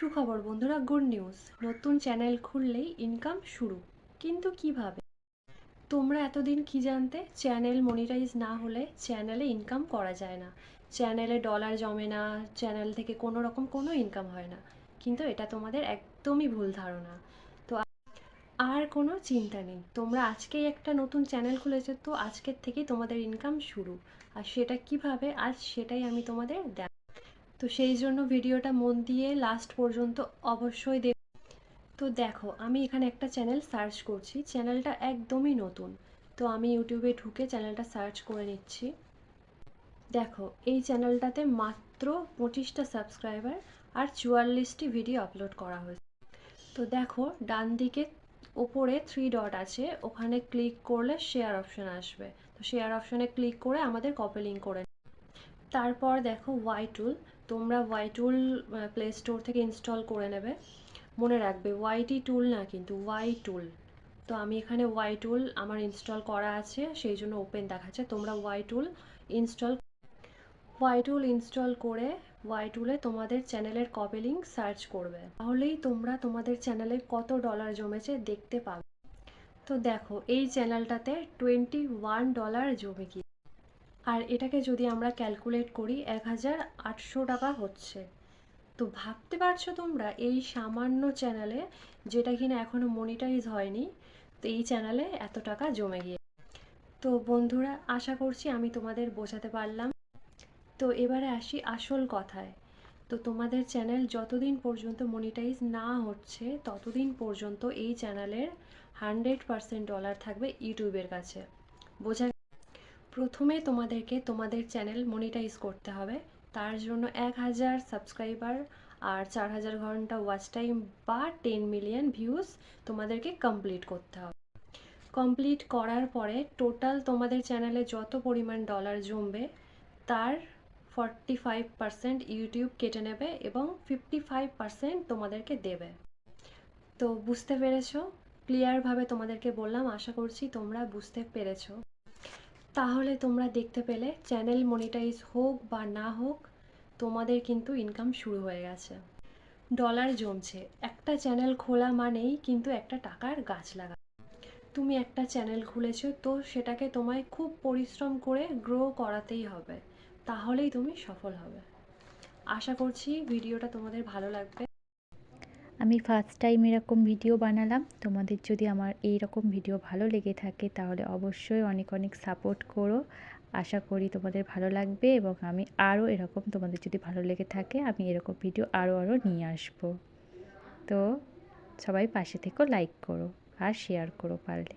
সুখবর বন্ধুরা, good news. নতুন চ্যানেল খুললেই ইনকাম শুরু। কিন্তু কীভাবে? তোমরা এতদিন কি জানতে? চ্যানেল মনিটাইজ না হলে চ্যানেলে ইনকাম করা যায় না। চ্যানেলে ডলার জমে না, চ্যানেল থেকে কোনো রকম কোনো ইনকাম হয় না। কিন্তু এটা তোমাদের একদমই ভুল ধারণা। তো আর কোনো চিন্তা নেই। তোমরা আজকেই একটা নতুন চ্যানেল খুলেছো, তো আজকের থেকেই তোমাদের ইনকাম শুরু। আর সেটা কীভাবে? আজ সেটাই আমি তোমাদের দেখ তো সেই জন্য ভিডিওটা মন দিয়ে লাস্ট পর্যন্ত অবশ্যই দেখ তো দেখো, আমি এখানে একটা চ্যানেল সার্চ করছি। চ্যানেলটা একদমই নতুন। তো আমি ইউটিউবে ঢুকে চ্যানেলটা সার্চ করে নিচ্ছি। দেখো, এই চ্যানেলটাতে মাত্র পঁচিশটা সাবস্ক্রাইবার আর চুয়াল্লিশটি ভিডিও আপলোড করা হয়েছে। তো দেখো, ডান দিকে ওপরে থ্রি ডট আছে। ওখানে ক্লিক করলে শেয়ার অপশন আসবে। তো শেয়ার অপশনে ক্লিক করে আমাদের কপি লিঙ্ক করে তারপর দেখো ওয়াই টুল তোমরা ওয়াই টুল প্লে স্টোর থেকে ইনস্টল করে নেবে। মনে রাখবে ওয়াইটি টুল না কিন্তু ওয়াই টুল তো আমি এখানে ওয়াই টুল আমার ইনস্টল করা আছে, সেই জন্য ওপেন দেখাচ্ছে। তোমরা Y tool install Y tool install করে ওয়াই টুলে তোমাদের চ্যানেলের কপি লিঙ্ক সার্চ করবে। তাহলেই তোমরা তোমাদের চ্যানেলে কত ডলার জমেছে দেখতে পাবে। তো দেখো, এই চ্যানেলটাতে টোয়েন্টি ওয়ান ডলার জমে গিয়ে আর এটাকে যদি আমরা ক্যালকুলেট করি এক হাজার আটশো টাকা হচ্ছে। তো ভাবতে পারছ তোমরা, এই সামান্য চ্যানেলে যেটা কিনা এখনও মনিটাইজ হয়নি, তো এই চ্যানেলে এত টাকা জমে গিয়ে। তো বন্ধুরা, আশা করছি আমি তোমাদের বোঝাতে পারলাম। তো এবারে আসি আসল কথায়। তো তোমাদের চ্যানেল যতদিন পর্যন্ত মনিটাইজ না হচ্ছে, ততদিন পর্যন্ত এই চ্যানেলের হান্ড্রেড পারসেন্ট ডলার থাকবে ইউটিউবের কাছে। বোঝা প্রথমে তোমাদেরকে তোমাদের চ্যানেল মনিটাইজ করতে হবে। তার জন্য এক হাজার সাবস্ক্রাইবার আর চার হাজার ঘণ্টা ওয়াচ টাইম বা টেন মিলিয়ন ভিউজ তোমাদেরকে কমপ্লিট করতে হবে। কমপ্লিট করার পরে টোটাল তোমাদের চ্যানেলে যত পরিমাণ ডলার জমবে, তার ফর্টি ফাইভ পার্সেন্ট ইউটিউব কেটে নেবে এবং ফিফটি ফাইভ পার্সেন্ট তোমাদেরকে দেবে। তো বুঝতে পেরেছ? ক্লিয়ারভাবে তোমাদেরকে বললাম, আশা করছি তোমরা বুঝতে পেরেছ। তাহলে তোমরা দেখতে পেলে চ্যানেল মনিটাইজ হোক বা না হোক, তোমাদের কিন্তু ইনকাম শুরু হয়ে গেছে। ডলার জমছে। একটা চ্যানেল খোলা মানেই কিন্তু একটা টাকার গাছ লাগা। তুমি একটা চ্যানেল খুলেছো তো সেটাকে তোমায় খুব পরিশ্রম করে গ্রো করাতেই হবে। তাহলেই তুমি সফল হবে। আশা করছি ভিডিওটা তোমাদের ভালো লাগবে। আমি ফার্স্ট টাইম এরকম ভিডিও বানালাম। তোমাদের যদি আমার এই রকম ভিডিও ভালো লেগে থাকে, তাহলে অবশ্যই অনেক অনেক সাপোর্ট করো। আশা করি তোমাদের ভালো লাগবে এবং আমি আরও এরকম তোমাদের যদি ভালো লেগে থাকে, আমি এরকম ভিডিও আরও আরও নিয়ে আসব। তো সবাই পাশে থেকেও লাইক করো আর শেয়ার করো পারলে।